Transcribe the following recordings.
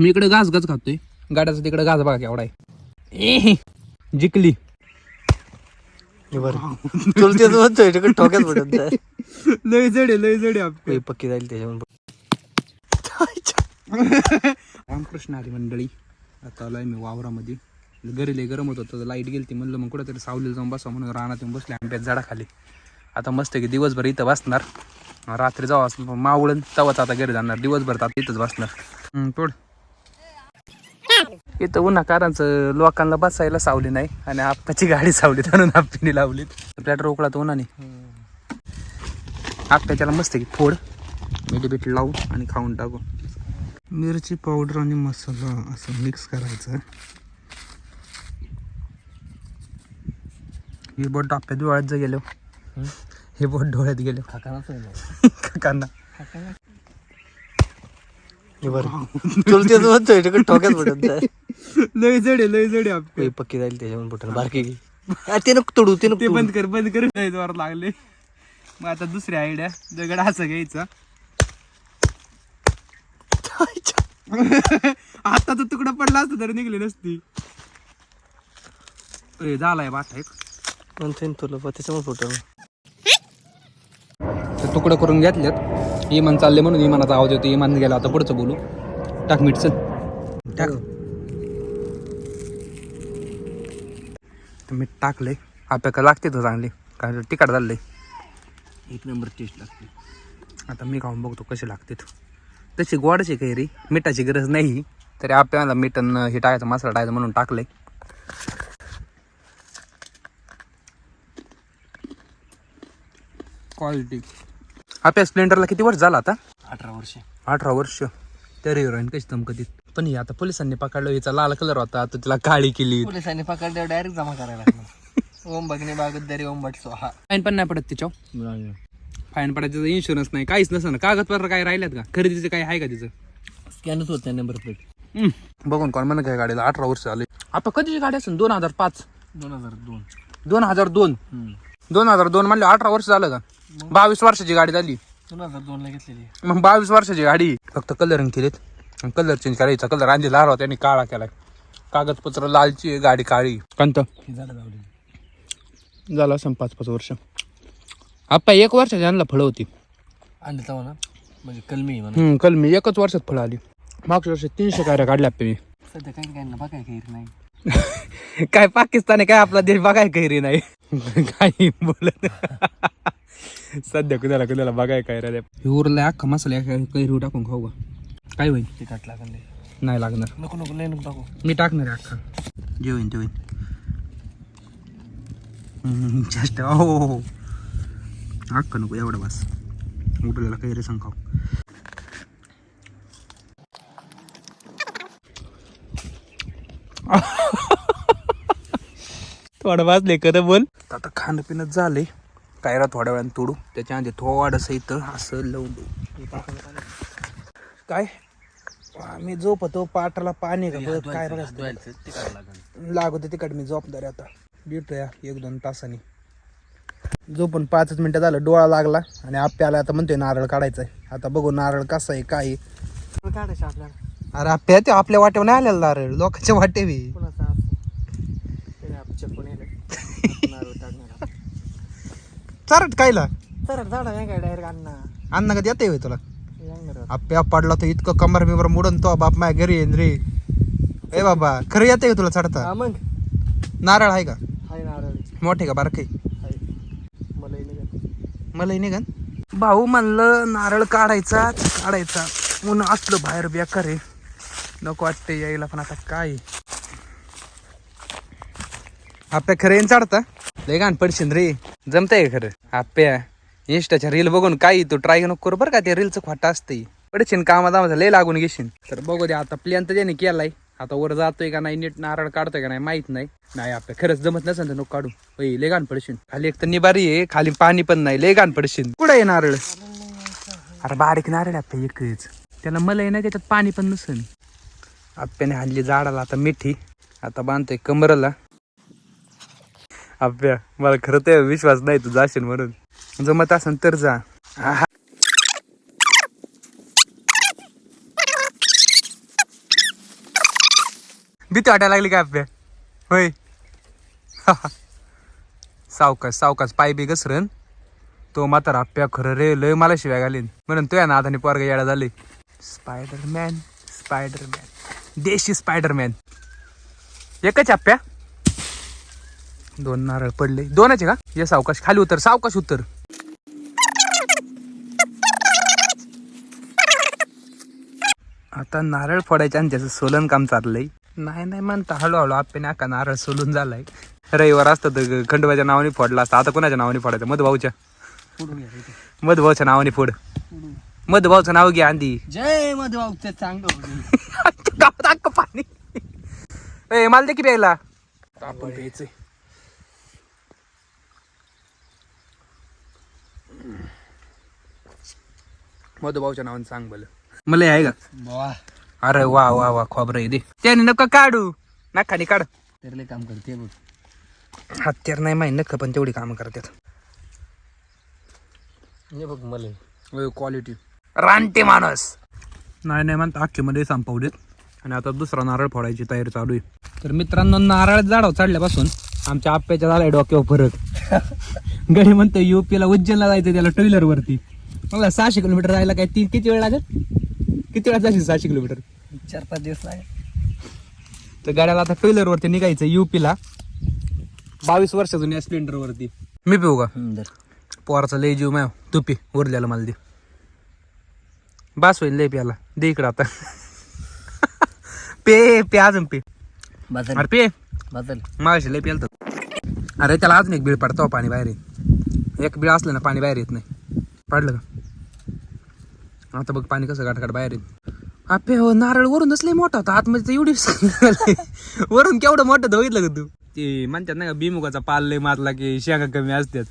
मी इकडे घास घास खातोय. गाड्याचा तिकडे घास बघा केवढा आहे जिकली. ठोक्यात पडत. लय जडे लय जडे पक्की जाईल त्याच्यावर रामकृष्ण हरी मंडळी आता आलोय मी वावरामध्ये. घरी लय गरम होत होतं लाइट गेली ती म्हणलं मग कुठेतरी सावलीला जाऊन बसा म्हणून रानात येऊन बसले आंब्यात झाडाखाली. आता मस्त की दिवसभर इथं बसणार. रात्री जावा मावळण तवाच आता घरी जाणार दिवसभर तर आता इथंच बसणार. तोड. इथं उन्हा कारांचं लोकांना बसायला सावली नाही आणि आप्पाची गाडी सावली म्हणून आप्पीने लावली प्लॅटर उकळा तो उन्हाने. आप्पाच्याला मस्त की फोड. मीठ बीठ लावू आणि खाऊन टाकू. मिरची पावडर आणि मसाला असं मिक्स करायचं. हे बोट डोक्यात डोळ्यात जर गेलो हो. हे. बोट डोळ्यात गेलो हो. काकांना. चुलतेच ठोक्यात पडत लय जडे लय जडे होय, पक्की जाईल त्याच्यावर बुटन. बारकी ते नको तोडू ते नको ते. बंद कर बंद कर. लय जोरात लागले. मग आता दुसरी आयडिया दगड असं घ्यायचा. आता तर तुकडा पडला असता तरी निघली नसती. ए, झालाय बाटा एक. म्हणतोय ना तुला बा, त्याच्यामुळे फुटलं. ते तुकडं करून घेतल्यात इमान चालले म्हणून इमानाचा आवाज येतो. इमान गेला आता पुढचं बोलू. टाक मीठ चल. टाक. तर मीठ टाकले आपल्याला लागते तर चांगली. काय तिखट झालंय. एक नंबर टेस्ट लागते. आता मी खाऊन बघतो कसे लागते तशी गोडाची काही रे. मिठाची गरज नाही. तरी आपल्याला मीठ अन हे टाकायचं मसाला टाकायचं म्हणून टाकलंय. क्वालिटी आपल्या स्प्लेंडरला किती वर्ष झाला आता? अठरा वर्ष. अठरा वर्ष. तरी हिरोईन कशी चमकतीत पण ही आता पोलिसांनी पकडलं हिचा लाल कलर होता तर तिला काळी केली. पोलिसांनी पकडल्यावर डायरेक्ट जमा करायला लागणार ओम भगने बागतदारी ओम भट सोहा. फाईन पण नाही पडत तिच्यावर. फाईन पडायचं इन्शुरन्स नाही. काहीच नसतं ना. कागदपत्र काय राहिल्यात का? खरेदीचं काही आहे का तिचं? स्कॅनच होत नाही नंबर प्लेट. बघून कोण म्हणत काय गाडीला अठरा वर्ष आले आता कधीची गाडी असेल? दोन हजार पाच. दोन हजार दोन. दोन हजार दोन. दोन हजार दोन म्हणले अठरा वर्ष झालं का? बावीस वर्षाची गाडी झाली. दोन हजार दोन ला घेतलेली. मग बावीस वर्षाची गाडी. फक्त कलरिंग केलेत. कलर चेंज करायचा. कलर आणली लाल होता त्यांनी काळा केलाय. कागदपत्र लालची आहे, गाडी काळी. कंत. झालं असं पाच पाच वर्ष. आप्पा एक वर्षाच्या आणला फळं होती. आणली तेव्हा ना? म्हणजे कलमी म्हणा हम्म, कल मी एकच वर्षात फळं आली. मागच्या वर्षी तीनशे कायऱ्या काढल्या आप्पा मी. सध्या काही काही ना बघाय काही नाही. काय पाकिस्तान आहे काय आपला देश बघाय कैरी नाही. काही बोलत सध्या कुणाला कुणाला बघाय काय रे उरला अख्खा मसाला एका कैरी टाकून खाऊ का? काय होईल? तिखट लागले नाही लागणार. नको नको लय नको टाकू. मी टाकणार आहे अख्खा. जे होईन ते होईन. जास्त हो हो, हो अख्खा नको एवढं बस. उठलेला कैरी सांग खाऊ थोडं वाजले खरं बोल. आता खाणं पिणं झाले कायरा थोड्या वेळाने तोडू. त्याच्या आधी थोडंसं इथं असं लावून काय? मी झोपतो पाटाला पाणी का? बघ काय बघा तिखट लागल. लागू दे तिकडे मी झोपणार आता. भेटूया एक दोन तासांनी. झोपून पाचच मिनिटं झालं डोळा लागला आणि आप्याला आता म्हणतोय नारळ काढायचा आहे आता बघू नारळ कसा आहे काय आहे. काढायचं आपल्याला. अरे आप्या ते आपल्या वाटेवर नाही आलेला नारळ लोकांच्या नारळ टाकणार चारट कायला तर झाडा नाही काय डायरेक्ट अण्णा. अन्न कधी येते तुला? आप्या पडला तर इतकं कमर बिमर मुडन तो बाप माझ्या घरी येईन रे. ए बाबा खरं येते का तुला चढता? मग. नारळ आहे का? हाय नारळ. मोठे का बारके? मलाही नाही मला निघन? भाऊ म्हणलं नारळ काढायचा काढायचा. ऊन असलं बाहेर बेकार आहे. नको वाटते यायला पण आता काय? आप्या खरं येईन चढता? लय गाण पडशील रे. जमतंय का खरं? आप्या इंस्टाच्या रील बघून काही तू ट्राय नको करू बरं का? त्या रीलचं खोटा असते पडशील कामा दामाचं लय लागून घेशील तर बघू दे आता प्लॅन तर त्याने केलाय. आता वर जातोय का नाही नीट नारळ काढतोय का नाही माहीत नाही. नाही आपल्या खरंच जमत नसेल तर नको काढू. लय गाण पडशील. खाली एक तर निबारी आहे खाली पाणी पण नाही लय गाण पडशील. कुठं आहे नारळ? अरे बारीक नारळ आपल्या एकच. त्याला मला नाही त्याच्यात पाणी पण नसेल. आप्याने हल्ली झाडाला आता मिठी. आता बांधतोय कमरला. आप्या मला खरं तर विश्वास नाही तू जाशील म्हणून. जमत असेल तर जा. भीती वाटायला लागली काय आपल्या? होय. सावकाश सावकाश पाय बी घसरण. तो मात्र आप्या खरं रे लय मला शिवाय घालीन. म्हणून तुया ना आता पोरगा याडा झाले. Spiderman Spiderman. देशी स्पायडरमॅन. एकच आप्या दोन नारळ पडले. दोनच का? ये सावकाश खाली उतर. सावकाश उतर. आता नारळ फोडायच्या आणि त्याचं सोलन काम चाललंय. नाही नाही म्हणता हळूहळू आप्याने आका नारळ सोलून झालाय. रविवार असतं तर खंडोबाच्या नावाने फोडला असता. आता कोणाच्या नावाने फोडायचं? मधभाऊच्या. मधभाऊच्या नावाने फोड. मधभाऊचं नाव घ्या आंधी. जय मधुभाऊ ते चांगलं पाणी. ए मला दे की प्यायला. आपण प्यायचंय. मधुभाऊच्या नावाने सांग बल मला आहे का? अरे वा वा वा खोबरं दे. त्याने नका काढू. नखानी काढ. तेरले काम करते बघ. हत्यार नाही माहिती नख पण तेवढी कामं करतात. हे बघ मला. क्वालिटी रानटे माणूस. नाही नाही म्हणता अख्खेमध्ये संपवू देत आणि आता दुसरा नारळ फोडायची तयारी चालू आहे. तर मित्रांनो नारळ झाडावर चढल्यापासून आमच्या आप्याच्या झालाय डोक्यावर फरक. गडी म्हणतो युपीला उज्जैनला जायचं त्याला टू व्हीलर वरती. मला सहाशे किलोमीटर जायला काय ती किती वेळ लागेल? किती वेळा जाशील सहाशे किलोमीटर? चार पाच दिवस लागेल. तर गाड्याला आता टू व्हीलर वरती निघायचं युपीला बावीस वर्ष जुन्या स्प्लेंडर वरती. मी पिऊ का? पोराचा लय जीव माय. तू पी उरलेला मला दे. बास होईल लय प्याला दे इकडं आता. पे पे अजून पे. बदल. अरे पे. बदल. मागाशी लय प्याल अरे त्याला अजून एक बीळ पडतो पाणी बाहेर येत. एक बीळ असलं ना पाणी बाहेर येत नाही. पडलं का? आता बघ पाणी कसं गाठगाठ बाहेर येत आपे हो नारळ वरूनच लय मोठा होता. आतमध्ये तर एवढी. वरून केवढं मोठं धुईतलं का तू? ते म्हणतात ना का बिमुगाचा पाल लय मारला की शेंगा कमी असतात.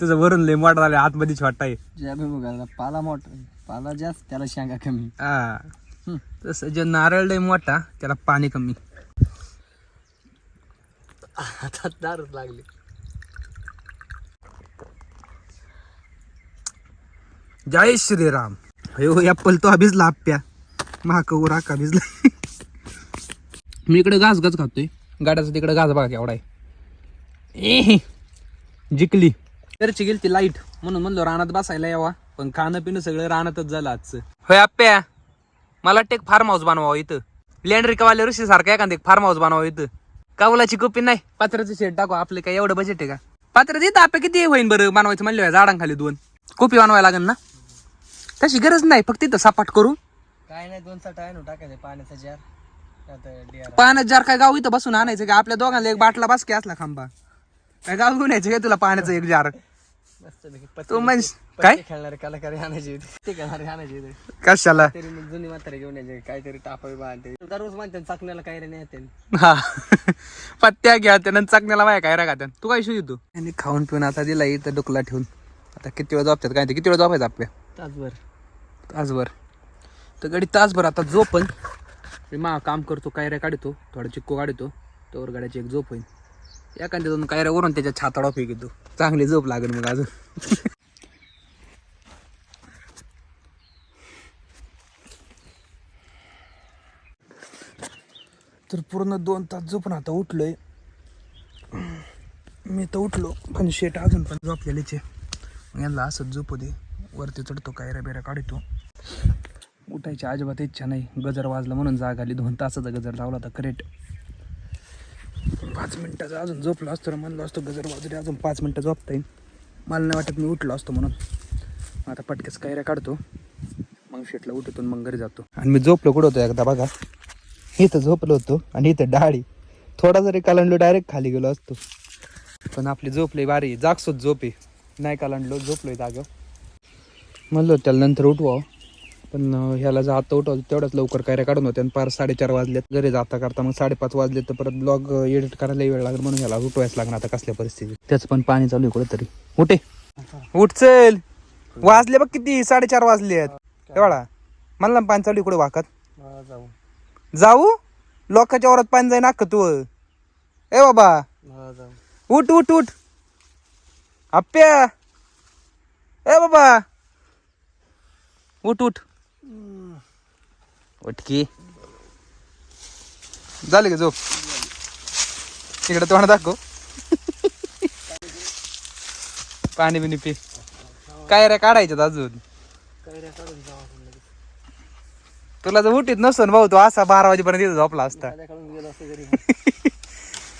तुझं वरून लय मोठा झाला आतमध्ये छोटा आहे. पाला मोठा पाला जास्त त्याला शेंगा कमी. हा. तसं जे नारळ लय मोठा त्याला पाणी कमी. आता दारूच लागली. जय श्रीराम. अयो ऍपल तो भिजला आप्या महाकवर आका भिजला. मी इकडे घास घास खातोय. गाड्याचा तिकडे घास बघा एवढा आहे. ए जिकली. घरची गेली ती लाइट म्हणून म्हणलो रानात बसायला यावा. पण खाणं पिणं सगळं रानातच झालं आजचं. होय आप्या मला वाटतं एक फार्म हाऊस बनवावं इथं. लँड्रिकावाल्या ऋषी सारखं एखादं एक फार्म हाऊस बनवावं इथं. कावलाची कॉपी नाही पात्राचं शेड टाकू. आपलं काय एवढं बजेट आहे का? पात्र देत आपल्या किती होईन बरं बनवायचं म्हणलं झाडांखाली दोन. कॉपी बनवायला लागेल ना? तशी गरज नाही फक्त इथं सपाट करू. काय नाही दोन साठ आहे ना टाकायचं पाण्याचा जार. पाण्यात जार काय गाव इथं बसून आणायचं का? आपल्या दोघांना एक बाटला बासकी असला खांबा. काय गाव घेऊन यायचं का तुला पाण्याचं एक जार? मस्त तू म्हणजे काय? खेळणारे कलाकार आणायचे होते. ते खेळणारे आणायचे होते. कशाला? तरी मग जुनी म्हातारे घेऊन यायचे काहीतरी टापावी बांधते दररोज म्हणते चाकण्याला काय रे नाही येते हा. पत्त्या घ्या त्यानंतर चाकण्याला माया काय रागा तू काय शिव तू? आणि खाऊन पिऊन आता दिला इथं डुकला ठेवून. आता किती वेळ झोपतात काय ते किती वेळ झोपायचं आपल्या? तासभर. तासभर. तर गाडी तासभर आता झोपन मी मा काम करतो कायऱ्या काढतो थोडा चिक्को काढतो तोवर गाड्याची एक झोप होईल. एखाद्या दोन कायऱ्या वरून त्याच्या छाताडा घेतो चांगली झोप लागेल मग अजून. तर पूर्ण दोन तास झोपून आता उठलोय. मी तर उठलो पण शेट अजून पण झोपलेलेच आहे. यांना असंच झोपू दे. वरती चढतो कायऱ्या बिऱ्या काढतो उठायची अजिबात इच्छा नाही. गजर वाजला म्हणून जाग आली. दोन तासाचा गजर लावला होता करेट पाच मिनिटाचा अजून झोपलो असतो तर म्हणलो असतो गजर वाजले अजून पाच मिनटं झोपता येईल. मला नाही वाटत मी उठलो असतो म्हणून. आता पटक्याच कायऱ्या काढतो. मग शेटला उठतो मग घरी जातो. आणि मी झोपलो कुठं होतो एकदा बघा. इथं झोपलो होतो आणि इथं डाळी. थोडा जरी कालांडलो डायरेक्ट खाली गेलो असतो. पण आपली झोपली बारी जागसोच झोपे नाही कालांडलो झोपलोय जाग म्हणलो त्याला नंतर उठवा पण ह्याला जर आता तेवढ्याच लवकर कायऱ्या काढून होत्या आणि पार साडेचार वाजलेत. घरी जाता करता मग साडेपाच वाजले तर परत ब्लॉग एडिट करायला वेळ लागेल म्हणून ह्याला उठवायच लागणार आता कसल्या परिस्थितीत. त्याचं पण पाणी चालू आहे कुठेतरी. उठे. उठ चल. वाजले बघ किती साडेचार वाजले आहेत एवढा मला पाणी चालू कुठे वाकत? जाऊ. जाऊ लोकांच्या वरात पाणी जाईन अख्ख तू. ए बाबा. जाऊ उठ उठ उठ. आप्या ए बाबा. उठ उठ. उठ की. झाले का झोप? इकडे तोंड दाखव. पाणी बिनी पी. काय रे काढायच्यात अजून. तुला जर उठीत नसतो ना भाऊ तू असा बारा वाजेपर्यंत इथं झोपला असता. संध्याकाळून गेलो असतो घरी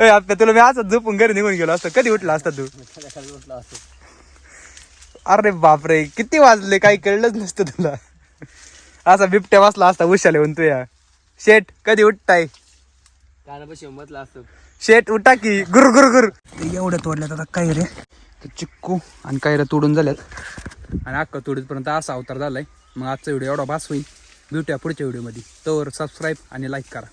ए, आपल्या तुला मी असं झोपून घरी निघून गेलो असतो. कधी उठला असता तू? संध्याकाळी उठला असतो. अरे बापरे किती वाजले? काही कळलंच नसतं तुला. असा बिबट्या वाचला असता उशाले म्हणतो या. शेट कधी उठताय? म्हटलं असतो. शेट उठा की. गुर गुर गुर. एवढ्या तोडल्यात आता काय रे? चिक्कू आणि काय रे तोडून झाल्यात. आणि अक्का तोडीपर्यंत असा अवतार झालाय. मग आजचा व्हिडिओ एवढा भास होईल. भेटूया पुढच्या व्हिडिओमध्ये. तर सबस्क्राईब आणि लाईक करा.